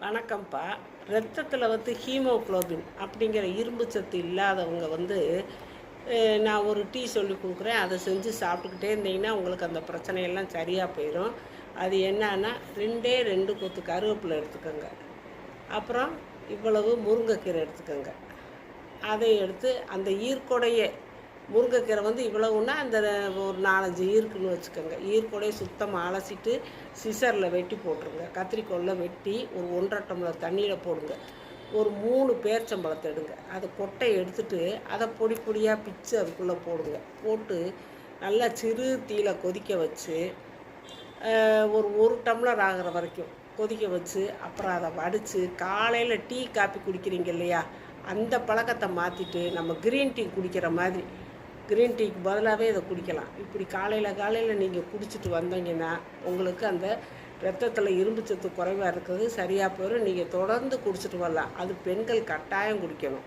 வணக்கம்ப்பா. ரத்தத்தில் வந்து ஹீமோகுளோபின் அப்படிங்கிற இரும்பு சத்து இல்லாதவங்க வந்து நான் ஒரு டீ சொல்லி கொடுக்குறேன். அதை செஞ்சு சாப்பிட்டுக்கிட்டே இருந்தீங்கன்னா உங்களுக்கு அந்த பிரச்சனையெல்லாம் சரியாக போயிடும் அது என்னன்னா ரெண்டே ரெண்டு கொத்து கருவேப்பிலை எடுத்துக்கோங்க. அப்புறம் இவ்வளவு முருங்கைக்கீரை எடுத்துக்கோங்க. அதை எடுத்து அந்த ஈர்க்கொடையே முருங்கைக்கீரை வந்து இவ்வளவுன்னா அந்த ஒரு நாலஞ்சு ஈர்க்குன்னு வச்சுக்கோங்க. ஈர்க்கோடைய சுத்தமாக அலசிட்டு சிசரில் வெட்டி போட்டுருங்க. கத்திரிக்கோலில் வெட்டி ஒரு ஒன்றரை டம்ளர் தண்ணியில் போடுங்க. ஒரு மூணு பேர்ச்சம்பழத்தை எடுங்க. அதை கொட்டை எடுத்துட்டு அதை பொடி பொடியாக பிச்சு அதுக்குள்ளே போடுங்க. போட்டு நல்லா சிறு தீயில கொதிக்க வச்சு ஒரு ஒரு டம்ளர் ஆகிற வரைக்கும் கொதிக்க வச்சு அப்புறம் அதை வடித்து காலையில் டீ காப்பி குடிக்கிறீங்க இல்லையா? அந்த பழக்கத்தை மாற்றிட்டு நம்ம க்ரீன் டீ குடிக்கிற மாதிரி க்ரீன் டீக்கு பதிலாகவே இதை குடிக்கலாம். இப்படி காலையில் காலையில் நீங்கள் குடிச்சிட்டு வந்தீங்கன்னா உங்களுக்கு அந்த ரத்தத்தில் இரும்பு சத்து குறைவாக இருக்கிறது சரியாக போயிடும் நீங்கள் தொடர்ந்து குடிச்சிட்டு வரலாம். அது பெண்கள் கட்டாயம் குடிக்கணும்.